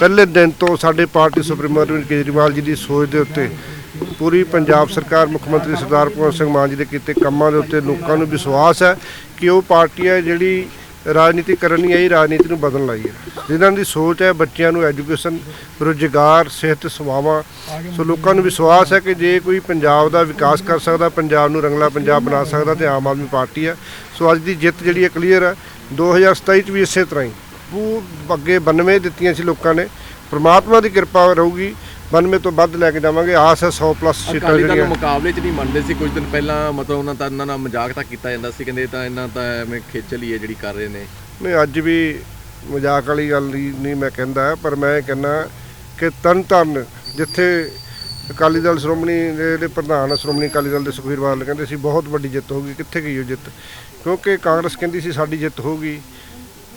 ਪਹਿਲੇ ਦਿਨ ਤੋਂ ਸਾਡੇ ਪਾਰਟੀ ਸੁਪਰੀਮੋ ਅਰਵਿੰਦ ਕੇਜਰੀਵਾਲ ਜੀ ਦੀ ਸੋਚ ਦੇ ਉੱਤੇ ਪੂਰੀ ਪੰਜਾਬ ਸਰਕਾਰ, ਮੁੱਖ ਮੰਤਰੀ ਸਰਦਾਰ ਭਗਵੰਤ ਸਿੰਘ ਮਾਨ ਜੀ ਦੇ ਕੀਤੇ ਕੰਮਾਂ ਦੇ ਉੱਤੇ ਲੋਕਾਂ ਨੂੰ ਵਿਸ਼ਵਾਸ ਹੈ ਕਿ ਉਹ ਪਾਰਟੀ ਹੈ ਜਿਹੜੀ ਰਾਜਨੀਤੀ ਕਰਨ ਨਹੀਂ ਆਈ, ਰਾਜਨੀਤੀ ਨੂੰ ਬਦਲਣ ਲਈ ਹੈ। ਜਿਨ੍ਹਾਂ ਦੀ ਸੋਚ ਹੈ ਬੱਚਿਆਂ ਨੂੰ ਐਜੂਕੇਸ਼ਨ, ਰੁਜ਼ਗਾਰ, ਸਿਹਤ, ਸੇਵਾਵਾਂ, ਸੋ ਲੋਕਾਂ ਨੂੰ ਵਿਸ਼ਵਾਸ ਹੈ ਕਿ ਜੇ ਕੋਈ ਪੰਜਾਬ ਦਾ ਵਿਕਾਸ ਕਰ ਸਕਦਾ, ਪੰਜਾਬ ਨੂੰ ਰੰਗਲਾ ਪੰਜਾਬ ਬਣਾ ਸਕਦਾ ਤੇ ਆਮ ਆਦਮੀ ਪਾਰਟੀ ਹੈ। ਸੋ ਅੱਜ ਦੀ ਜਿੱਤ ਜਿਹੜੀ ਹੈ ਕਲੀਅਰ ਹੈ। 2027 ਚ ਵੀ ਇਸੇ ਤਰ੍ਹਾਂ ਹੀ ਪੂਰ ਅੱਗੇ 92 ਦਿੱਤੀਆਂ ਸੀ ਲੋਕਾਂ ਨੇ। ਪ੍ਰਮਾਤਮਾ ਦੀ ਕਿਰਪਾ ਰਹੂਗੀ। 92 ਤੋਂ ਵੱਧ ਲੈ ਕੇ ਜਾਵਾਂਗੇ। ਆਸ ਹੈ 100 ਪਲੱਸ ਸੀਟਾਂ ਜਿਹੜੀਆਂ। ਮੁਕਾਬਲੇ 'ਚ ਨਹੀਂ ਮੰਨਦੇ ਸੀ। ਕੁਝ ਦਿਨ ਪਹਿਲਾਂ ਮਤਲਬ ਉਹਨਾਂ ਤਾਂ ਇਹਨਾਂ ਨਾਲ ਮਜ਼ਾਕ ਤਾਂ ਕੀਤਾ ਜਾਂਦਾ ਸੀ। ਕਹਿੰਦੇ ਤਾਂ ਇਹਨਾਂ ਤਾਂ ਐਵੇਂ ਖੇਚਲ ਹੀ ਹੈ ਜਿਹੜੀ ਕਰ ਰਹੇ ਨੇ। ਨਹੀਂ ਅੱਜ ਵੀ ਮਜ਼ਾਕ ਵਾਲੀ ਗੱਲ ਨਹੀਂ ਮੈਂ ਕਹਿੰਦਾ। ਪਰ ਮੈਂ ਇਹ ਕਹਿੰਦਾ ਕਿ ਤਨ ਤਨ ਜਿੱਥੇ ਅਕਾਲੀ ਦਲ ਸ਼੍ਰੋਮਣੀ ਦੇ ਦੇ ਪ੍ਰਧਾਨ ਸ਼੍ਰੋਮਣੀ ਅਕਾਲੀ ਦਲ ਦੇ ਸੁਖਬੀਰ ਬਾਦਲ ਕਹਿੰਦੇ ਸੀ ਬਹੁਤ ਵੱਡੀ ਜਿੱਤ ਹੋਊਗੀ। ਕਿੱਥੇ ਗਈ ਉਹ ਜਿੱਤ? ਕਿਉਂਕਿ ਕਾਂਗਰਸ ਕਹਿੰਦੀ ਸੀ ਸਾਡੀ ਜਿੱਤ ਹੋਊਗੀ।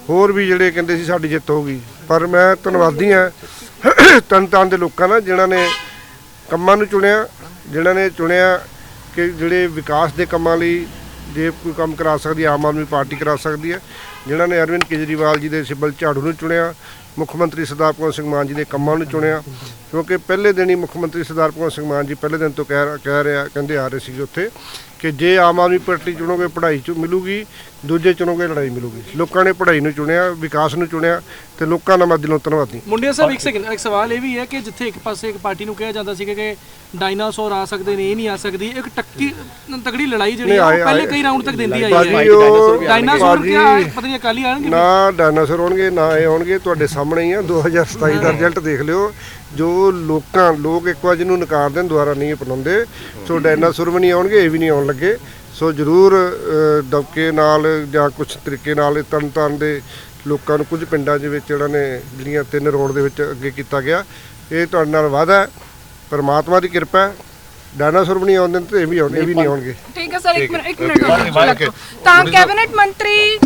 ਹੋਰ ਵੀ ਜਿਹੜੇ ਕਹਿੰਦੇ ਸੀ ਸਾਡੀ ਜਿੱਤ ਹੋ ਗਈ ਪਰ ਮੈਂ ਧੰਨਵਾਦੀ ਹਾਂ ਤਨ ਤਨ ਦੇ ਲੋਕਾਂ ਨਾਲ ਜਿਨ੍ਹਾਂ ਨੇ ਕੰਮਾਂ ਨੂੰ ਚੁਣਿਆ, ਜਿਨ੍ਹਾਂ ਨੇ ਚੁਣਿਆ ਕਿ ਜਿਹੜੇ ਵਿਕਾਸ ਦੇ ਕੰਮਾਂ ਲਈ ਜੇ ਕੋਈ ਕੰਮ ਕਰਾ ਸਕਦੀ ਆਮ ਆਦਮੀ ਪਾਰਟੀ ਕਰਾ ਸਕਦੀ ਹੈ। ਜਿਨ੍ਹਾਂ ਨੇ ਅਰਵਿੰਦ ਕੇਜਰੀਵਾਲ ਜੀ ਦੇ ਸਿਬਲ ਝਾੜੂ ਨੂੰ ਚੁਣਿਆ ਮੁੱਖ ਮੰਤਰੀ ਸਰਦਾਰ ਭਗਵੰਤ ਸਿੰਘ ਮਾਨ ਜੀ ਦੇ ਕੰਮਾਂ ਨੂੰ ਚੁਣਿਆ ਕਿਉਂਕਿ ਪਹਿਲੇ ਦਿਨ ਹੀ ਮੁੱਖ ਮੰਤਰੀ ਸਰਦਾਰ ਭਗਵੰਤ ਸਿੰਘ ਮਾਨ ਜੀ ਪਹਿਲੇ ਦਿਨ ਤੋਂ ਕਹਿ ਕਹਿ ਰਿਹਾ ਕਹਿੰਦੇ ਆ ਰਹੇ ਸੀ ਉੱਥੇ ਕਿ ਜੇ ਆਮ ਆਦਮੀ ਪਾਰਟੀ ਚੁਣੋਗੇ ਪੜ੍ਹਾਈ ਚ ਮਿਲੂਗੀ ਦੂਜੇ ਚੁਣੋਗੇ ਲੜਾਈ ਮਿਲੂਗੀ। ਲੋਕਾਂ ਨੇ ਪੜ੍ਹਾਈ ਨੂੰ ਚੁਣਿਆ ਵਿਕਾਸ ਨੂੰ ਚੁਣਿਆ ਤੇ ਲੋਕਾਂ ਦਾ ਮੈਂ ਦਿਲੋਂ ਧੰਨਵਾਦੀ। ਮੁੰਡਿਆ ਸਾਹਿਬ ਇੱਕ ਸੈਕਿੰਡ ਇੱਕ ਸਵਾਲ ਇਹ ਵੀ ਹੈ ਕਿ ਜਿੱਥੇ ਇੱਕ ਪਾਸੇ ਇੱਕ ਪਾਰਟੀ ਨੂੰ ਕਿਹਾ ਜਾਂਦਾ ਸੀ ਕਿ ਡਾਇਨਾਸੌਰ ਆ ਸਕਦੇ ਨੇ ਇਹ ਨਹੀਂ ਆ ਸਕਦੀ ਇੱਕ ਟੱਕੀ ਤਗੜੀ ਲੜਾਈ ਜਿਹੜੀ ਪਹਿਲੇ ਕਈ ਰਾਊਂਡ ਤੱਕ ਦਿੰਦੀ ਆਈ ਹੈ। ਡਾਇਨਾਸੌਰ ਕਿਆ ਪਤਾ ਨਹੀਂ ਅਕਾਲੀ ਆਣਗੇ ਨਾ ਡਾਇਨਾਸੌਰ ਹੋਣਗੇ ਨਾ ਇਹ ਹੋਣਗੇ ਤੁਹਾਡੇ ਸਾਹਮਣੇ ਹੀ ਆ 2027 ਦਾ ਰਿਜ਼ਲਟ ਦੇਖ ਲਿਓ ਜੋ ਲੋਕਾਂ ਲੋਕ ਇੱਕ ਵਾਰ ਜਿਹਨੂੰ ਨਕਾਰ ਦੇਣ ਦੁਆਰਾ ਨਹੀਂ ਅਪਣਾਉਂਦੇ ਸੋ ਡਾਇਨਾਸੌਰ ਵੀ ਨਹੀਂ ਆਉਣਗੇ ਇਹ ਵੀ ਨਹੀਂ ਆਉਣ ਲੱਗੇ ਸੋ ਜ਼ਰੂਰ ਦਬਕੇ ਨਾਲ ਜਾਂ ਕੁਝ ਤਰੀਕੇ ਨਾਲ ਇਹ ਤਰਨ ਤਾਰਨ ਦੇ ਲੋਕਾਂ ਨੂੰ ਕੁਝ ਪਿੰਡਾਂ ਦੇ ਵਿੱਚ ਜਿਹੜਾ ਨੇ ਜਿਹੜੀਆਂ ਤਿੰਨ ਰੋਡ ਦੇ ਵਿੱਚ ਅੱਗੇ ਕੀਤਾ ਗਿਆ ਇਹ ਤੁਹਾਡੇ ਨਾਲ ਵਾਅਦਾ ਹੈ ਪਰਮਾਤਮਾ ਦੀ ਕਿਰਪਾ ਹੈ ਡਾਇਨਾਸੌਰ ਵੀ ਨਹੀਂ ਆਉਂਦੇ ਤੇ ਇਹ ਵੀ ਆਉਣ- ਇਹ ਵੀ ਨਹੀਂ ਆਉਣਗੇ ਠੀਕ ਹੈ ਸਰ ਇੱਕ ਮਿੰਟ ਇੱਕ ਮਿੰਟ। ਤਾਂ ਕੈਬਨਿਟ ਮੰਤਰੀ